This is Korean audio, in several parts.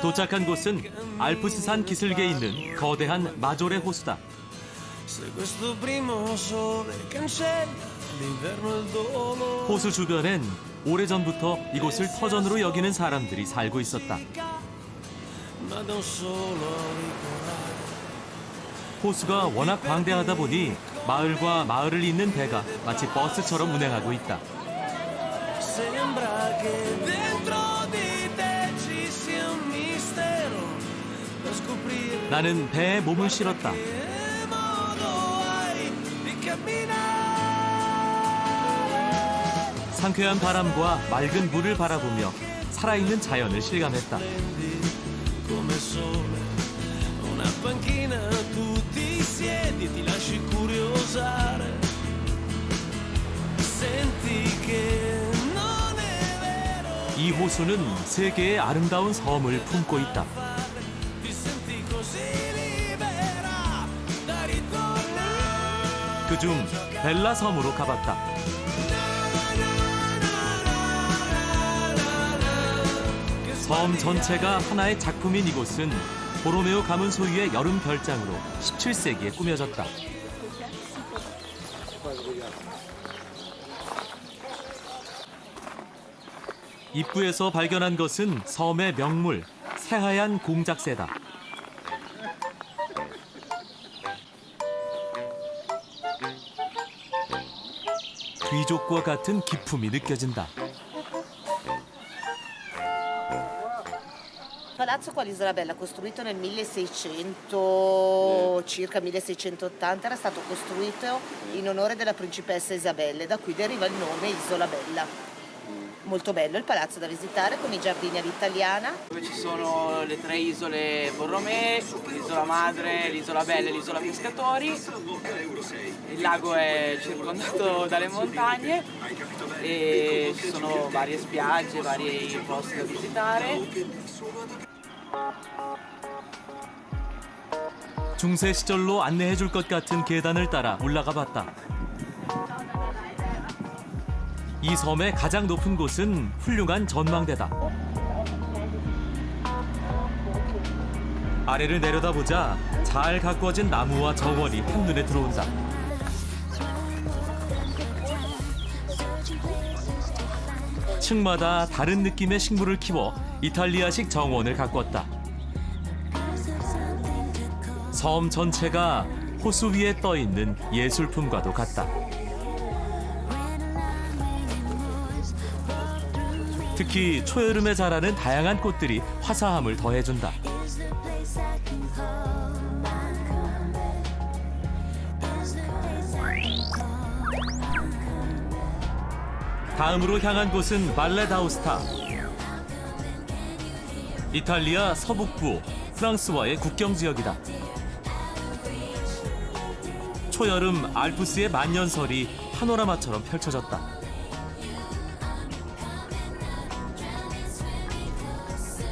도착한 곳은 알프스산 기슭에 있는 거대한 마조레 호수다. 호수 주변엔 오래전부터 이곳을 터전으로 여기는 사람들이 살고 있었다. 호수가 워낙 광대하다 보니 마을과 마을을 잇는 배가 마치 버스처럼 운행하고 있다. 나는 배에 몸을 실었다. 상쾌한 바람과 맑은 물을 바라보며 살아있는 자연을 실감했다. e 이 호수는 세계의 아름다운 섬을 품고 있다. 그중 벨라 섬으로 가봤다. 섬 전체가 하나의 작품인 이곳은 보로메오 가문 소유의 여름 별장으로 17세기에 꾸며졌다. 입구에서 발견한 것은 섬의 명물 새하얀 공작새다. 귀족과 같은 기품이 느껴진다. Palazzo qua l'Isola Bella, costruito nel 1600, circa 1680, era stato costruito in onore della principessa Isabella e da qui deriva il nome Isola Bella. Molto bello il palazzo da visitare con i giardini all'italiana. dove ci sono le tre isole Borromee, l'isola madre, l'isola bella e l'isola pescatori. Il lago è circondato dalle montagne e ci sono varie spiagge, vari posti da visitare. 중세 시절로 안내해 줄 것 같은 계단을 따라 올라가 봤다. 이 섬의 가장 높은 곳은 훌륭한 전망대다. 아래를 내려다보자 잘 가꾸어진 나무와 정원이 한눈에 들어온다. 층마다 다른 느낌의 식물을 키워 이탈리아식 정원을 가꿨다. 섬 전체가 호수 위에 떠 있는 예술품과도 같다. 특히 초여름에 자라는 다양한 꽃들이 화사함을 더해준다. 다음으로 향한 곳은 발레다우스타. 이탈리아 서북부 프랑스와의 국경 지역이다. 초여름 알프스의 만년설이 파노라마처럼 펼쳐졌다.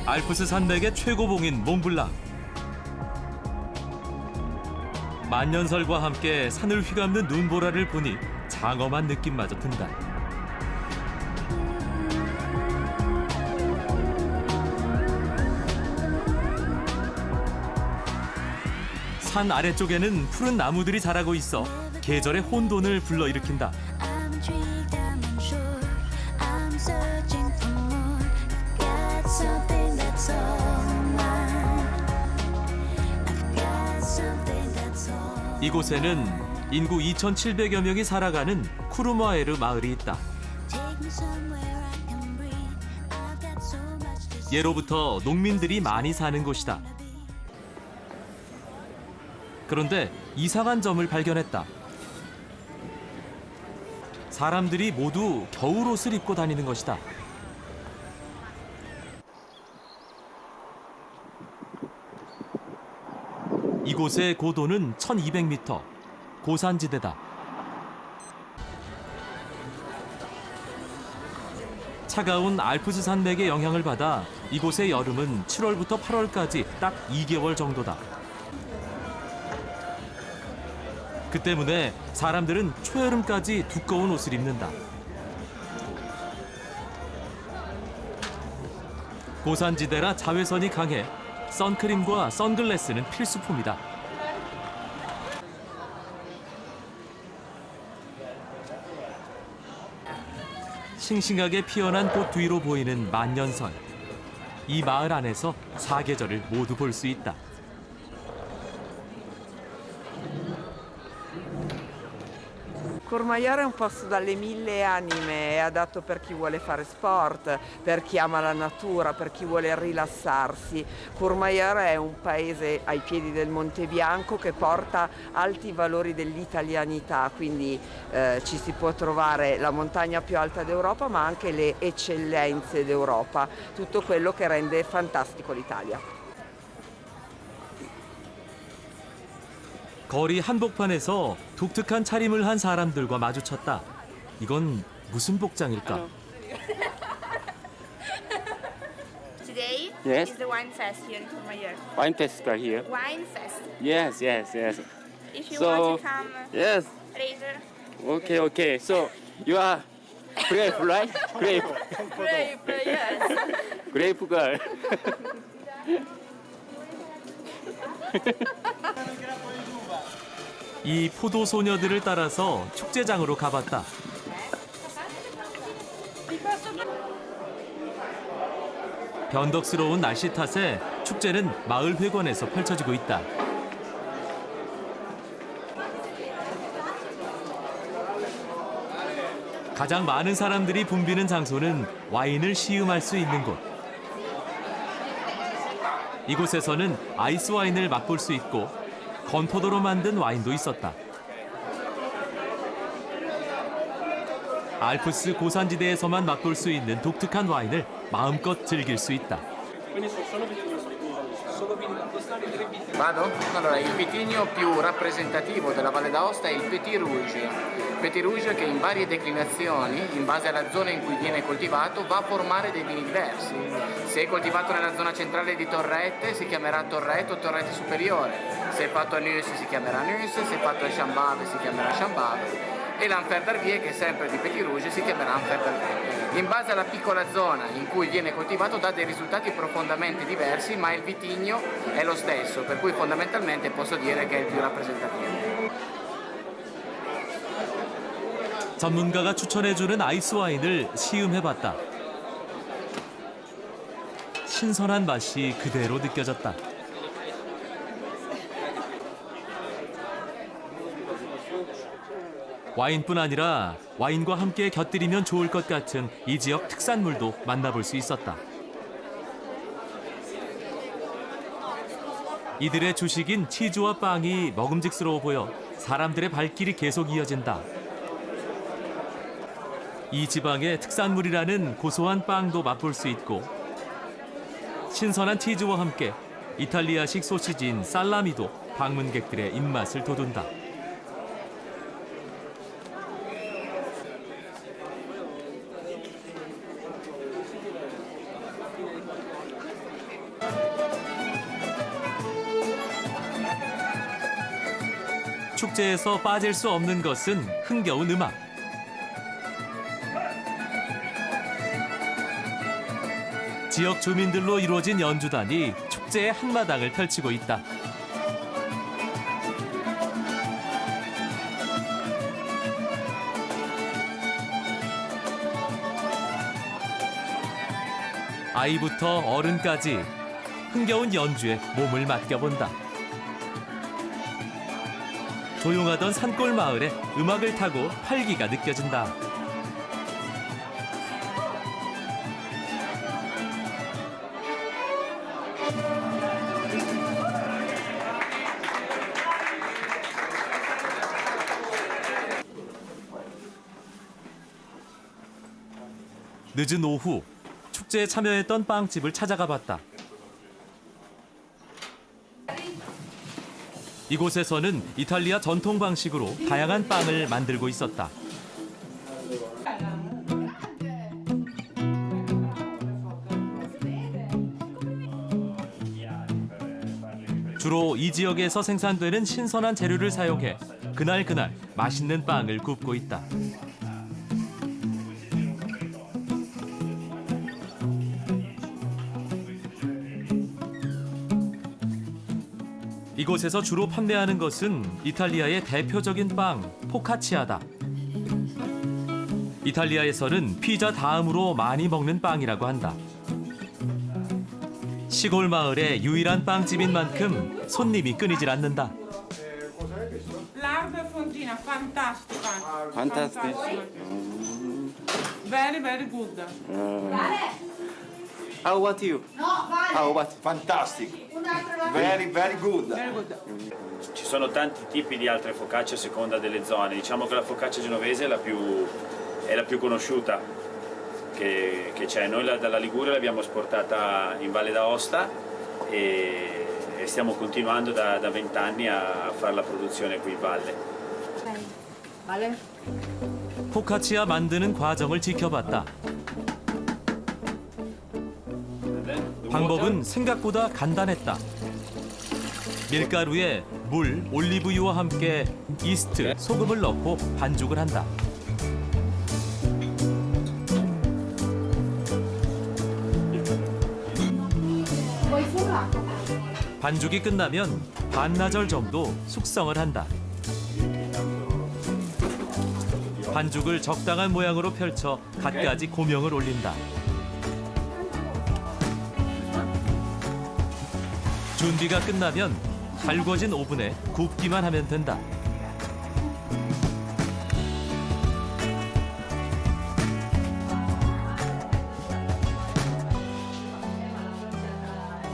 알프스 산맥의 최고봉인 몽블랑. 만년설과 함께 산을 휘감는 눈보라를 보니 장엄한 느낌마저 든다. 산 아래쪽에는 푸른 나무들이 자라고 있어 계절의 혼돈을 불러일으킨다. 이곳에는 인구 2,700여 명이 살아가는 쿠르마에르 마을이 있다. 예로부터 농민들이 많이 사는 곳이다. 그런데 이상한 점을 발견했다. 사람들이 모두 겨울옷을 입고 다니는 것이다. 이곳의 고도는 1200m, 고산지대다. 차가운 알프스 산맥의 영향을 받아 이곳의 여름은 7월부터 8월까지 딱 2개월 정도다. 그 때문에 사람들은 초여름까지 두꺼운 옷을 입는다. 고산지대라 자외선이 강해 선크림과 선글라스는 필수품이다. 싱싱하게 피어난 꽃 뒤로 보이는 만년선. 이 마을 안에서 사계절을 모두 볼 수 있다. Courmayeur è un posto dalle mille anime, è adatto per chi vuole fare sport, per chi ama la natura, per chi vuole rilassarsi. Courmayeur è un paese ai piedi del Monte Bianco che porta alti valori dell'italianità, quindi eh, ci si può trovare la montagna più alta d'Europa ma anche le eccellenze d'Europa, tutto quello che rende fantastico l'Italia. 거리 한복판에서 독특한 차림을 한 사람들과 마주쳤다. 이건 무슨 복장일까? Today Yes. is the wine fest here in Courmayeur. Wine festival here. Wine fest. Yes, yes, yes. If you So- want to come Yes. later, Okay, okay. So you are grape, right? Grape, grape, yes. grape girl. 이 포도 소녀들을 따라서 축제장으로 가봤다. 변덕스러운 날씨 탓에 축제는 마을 회관에서 펼쳐지고 있다. 가장 많은 사람들이 붐비는 장소는 와인을 시음할 수 있는 곳. 이곳에서는 아이스 와인을 맛볼 수 있고 건포도로 만든 와인도 있었다. 알프스 고산지대에서만 맛볼 수 있는 독특한 와인을 마음껏 즐길 수 있다. Vado? Allora, il vitigno più rappresentativo della Valle d'Aosta è il Petit Rouge. Petit Rouge che in varie declinazioni, in base alla zona in cui viene coltivato, va a formare dei vini diversi. Se è coltivato nella zona centrale di Torrette si chiamerà Torrette o Torrette Superiore. Se è fatto a Nus si chiamerà Nus, se è fatto a Chambave si chiamerà Chambave E l'Anfer d'Arvier, che è sempre di Petit Rouge, si chiamerà Anfer d'Arvier. In base alla piccola zona in cui viene coltivato dà dei risultati profondamente diversi, ma il vitigno è lo stesso, per cui fondamentalmente posso dire che è il più rappresentativo. 전문가가 추천해주는 아이스 와인을 시음해봤다. 신선한 맛이 그대로 느껴졌다. 와인뿐 아니라 와인과 함께 곁들이면 좋을 것 같은 이 지역 특산물도 만나볼 수 있었다. 이들의 주식인 치즈와 빵이 먹음직스러워 보여 사람들의 발길이 계속 이어진다. 이 지방의 특산물이라는 고소한 빵도 맛볼 수 있고 신선한 치즈와 함께 이탈리아식 소시지인 살라미도 방문객들의 입맛을 돋운다. 축제에서 빠질 수 없는 것은 흥겨운 음악. 지역 주민들로 이루어진 연주단이 축제의 한마당을 펼치고 있다. 아이부터 어른까지 흥겨운 연주에 몸을 맡겨본다. 조용하던 산골 마을에 음악을 타고 활기가 느껴진다. 늦은 오후 축제에 참여했던 빵집을 찾아가 봤다. 이곳에서는 이탈리아 전통 방식으로 다양한 빵을 만들고 있었다. 주로 이 지역에서 생산되는 신선한 재료를 사용해 그날 그날 맛있는 빵을 굽고 있다. 이곳에서 주로 판매하는 것은 이탈리아의 대표적인 빵 포카치아다. 이탈리아에서는 피자 다음으로 많이 먹는 빵이라고 한다. 시골 마을의 유일한 빵집인 만큼 손님이 끊이질 않는다. Lardo e fontina, fantastica. Fantastic. Very, very good. How about you? How about Fantastic. Very, very good. Very good. Ci sono tanti tipi di altre focacce a seconda delle zone. Diciamo che la focaccia genovese è la più, è la più conosciuta che, che c'è. Noi la- dalla Liguria l'abbiamo esportata in Valle d'Aosta e, e stiamo continuando da da vent'anni a fare la produzione qui in valle. 포카치아 만드는 과정을 지켜봤다. 방법은 생각보다 간단했다. 밀가루에 물, 올리브유와 함께 이스트, 소금을 넣고 반죽을 한다. 반죽이 끝나면 반나절 정도 숙성을 한다. 반죽을 적당한 모양으로 펼쳐 갖가지 고명을 올린다. 준비가 끝나면 달궈진 오븐에 굽기만 하면 된다.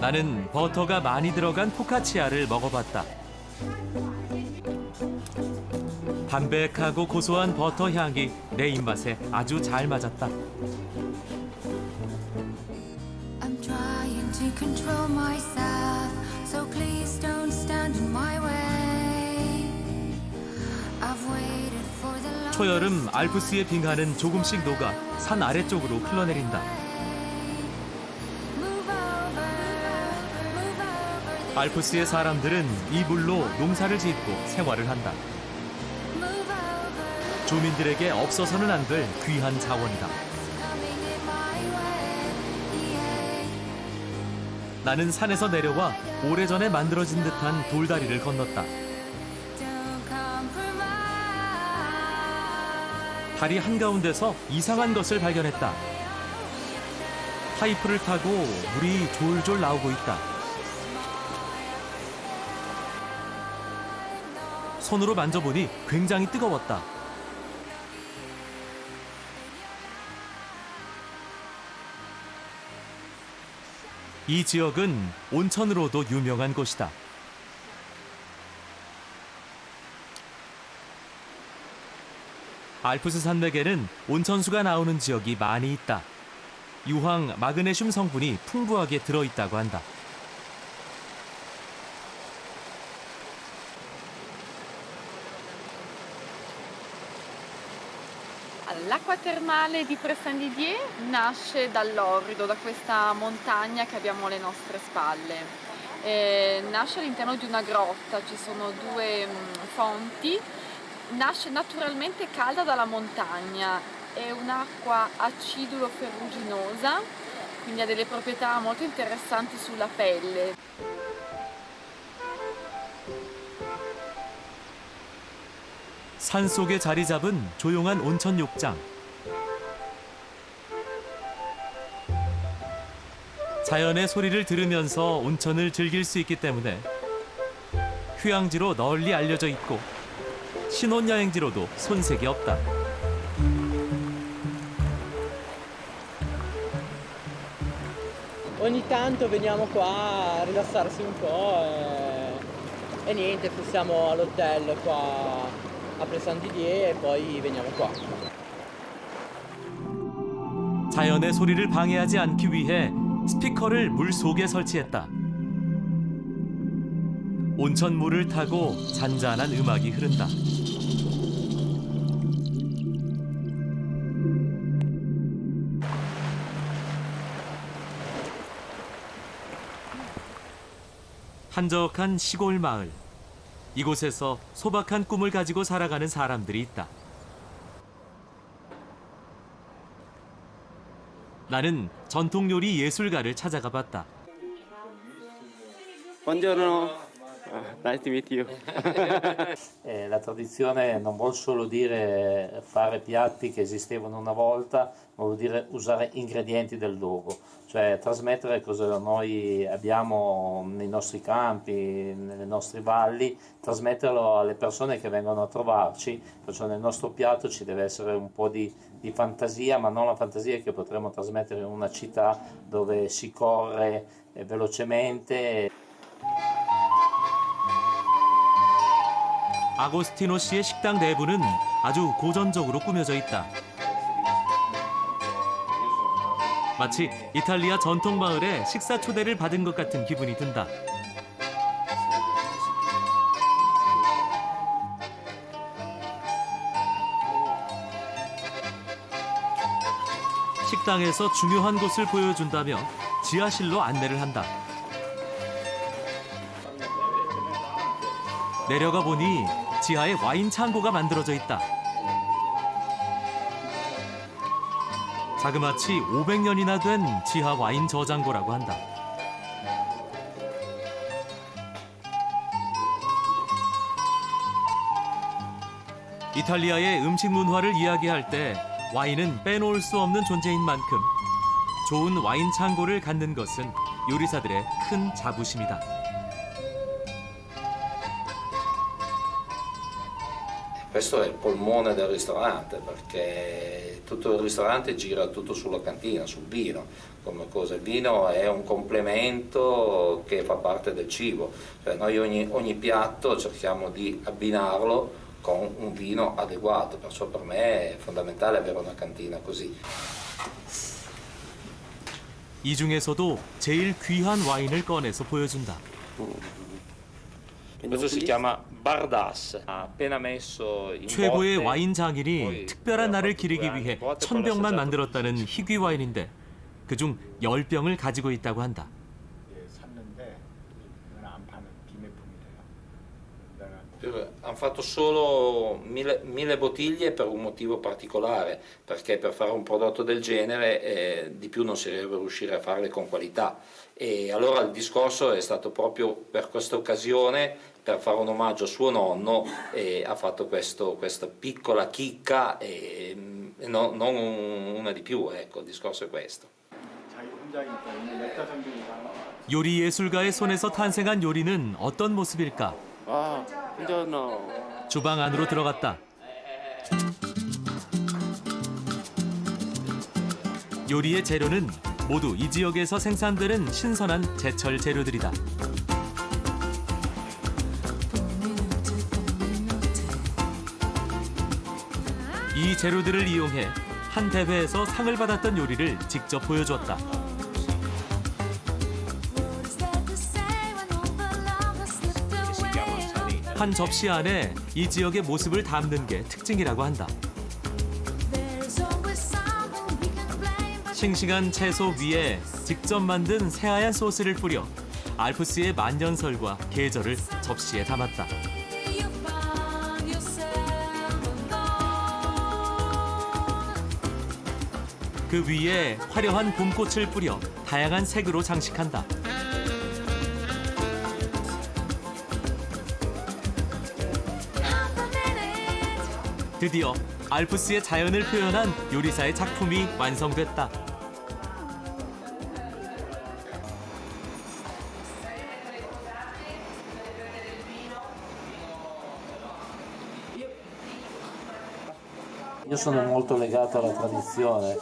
나는 버터가 많이 들어간 포카치아를 먹어봤다. 담백하고 고소한 버터 향이 내 입맛에 아주 잘 맞았다. 초여름 알프스의 빙하는 조금씩 녹아 산 아래쪽으로 흘러내린다. 알프스의 사람들은 이 물로 농사를 짓고 생활을 한다. 주민들에게 없어서는 안 될 귀한 자원이다. 나는 산에서 내려와 오래전에 만들어진 듯한 돌다리를 건넜다. 다리 한가운데서 이상한 것을 발견했다. 파이프를 타고 물이 졸졸 나오고 있다. 손으로 만져보니 굉장히 뜨거웠다. 이 지역은 온천으로도 유명한 곳이다. 알프스 산맥에는 온천수가 나오는 지역이 많이 있다. 유황 마그네슘 성분이 풍부하게 들어있다고 한다. L'acqua termale di Pressan-Didier nasce dall'orrido, da questa montagna che abbiamo alle nostre spalle. Eh, nasce all'interno di una grotta, ci sono due mm, fonti, nasce naturalmente calda dalla montagna, è un'acqua acidulo-ferruginosa, quindi ha delle proprietà molto interessanti sulla pelle. 산 속에 자리 잡은 조용한 온천 욕장. 자연의 소리를 들으면서 온천을 즐길 수 있기 때문에 휴양지로 널리 알려져 있고 신혼여행지로도 손색이 없다. Ogni tanto veniamo qua a rilassarsi un po' e, e niente, fissiamo all'hotel qua a Presan Didier e poi veniamo qua. 자연의 소리를 방해하지 않기 위해 스피커를 물 속에 설치했다. 온천 물을 타고 잔잔한 음악이 흐른다. 한적한 시골 마을. 이곳에서 소박한 꿈을 가지고 살아가는 사람들이 있다. 나는 전통 요리 예술가를 찾아가 봤다. Buongiorno. Nice to meet you. Eh, la tradizione non vuol solo dire fare piatti che esistevano una volta, ma vuol dire usare ingredienti del luogo, cioè trasmettere cosa noi abbiamo nei nostri campi, nelle nostre valli, trasmetterlo alle persone che vengono a trovarci, perciò nel nostro piatto ci deve essere un po' di, di fantasia, ma non la fantasia che potremmo trasmettere in una città dove si corre eh, velocemente. 아고스티노 씨의 식당 내부는 아주 고전적으로 꾸며져 있다. 마치 이탈리아 전통 마을에 식사 초대를 받은 것 같은 기분이 든다. 식당에서 중요한 곳을 보여준다며 지하실로 안내를 한다. 내려가 보니 지하에 와인 창고가 만들어져 있다. 자그마치 500년이나 된 지하 와인 저장고라고 한다. 이탈리아의 음식 문화를 이야기할 때 와인은 빼놓을 수 없는 존재인 만큼 좋은 와인 창고를 갖는 것은 요리사들의 큰 자부심이다. Questo è il polmone del ristorante perché tutto il ristorante gira tutto sulla cantina, sul vino, come cosa. Il vino è un complemento che fa parte del cibo, cioè noi ogni, ogni piatto cerchiamo di abbinarlo con un vino adeguato, perciò per me è fondamentale avere una cantina così. 이 중에서도 제일 귀한 와인을 꺼내서 보여준다. In 최고의 와인 장인이 특별한 날을 기리기 위해 due anni 천 botte, poi 병만 l'ho 만들었다는 희귀 와인인데 그중 열 병을 가지고 있다고 한다. 샀는데 이건 안 파는 비매품이래요. 내가 Hanno fatto solo mille, mille bottiglie per un motivo particolare, perché per fare un prodotto del genere eh, di più non si deve riuscire a farle con qualità. E allora il discorso è stato proprio per questa occasione, per fare un omaggio a suo nonno, e ha fatto questo- questa piccola chicca e, e no- non un- una di più, ecco, il discorso è questo. 요리 예술가의 손에서 탄생한 요리는 어떤 모습일까? Ah, buongiorno. 주방 안으로 들어갔다. 요리의 재료는 모두 이 지역에서 생산되는 신선한 제철 재료들이다. 이 재료들을 이용해 한 대회에서 상을 받았던 요리를 직접 보여주었다. 한 접시 안에 이 지역의 모습을 담는 게 특징이라고 한다. 싱싱한 채소 위에 직접 만든 새하얀 소스를 뿌려 알프스의 만년설과 계절을 접시에 담았다. 그 위에 화려한 봄꽃을 뿌려 다양한 색으로 장식한다. 드디어 알프스의 자연을 표현한 요리사의 작품이 완성됐다. Io sono molto legato alla tradizione,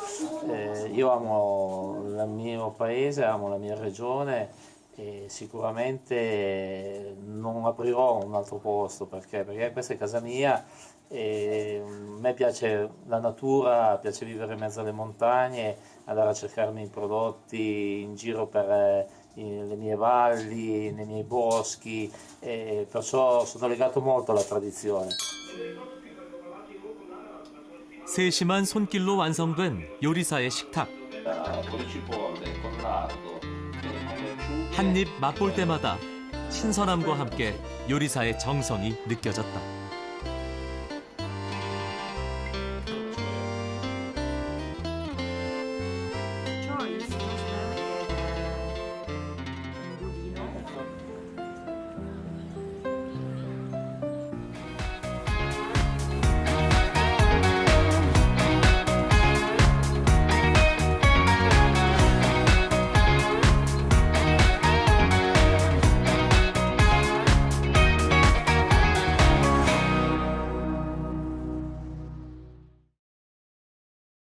eh, io amo il mio paese, amo la mia regione e sicuramente non aprirò un altro posto perché, perché questa è casa mia e a me piace la natura, piace vivere in mezzo alle montagne, andare a cercarmi i prodotti in giro per eh, le mie valli, nei miei boschi e perciò sono legato molto alla tradizione. 세심한 손길로 완성된 요리사의 식탁. 한 입 맛볼 때마다 신선함과 함께 요리사의 정성이 느껴졌다.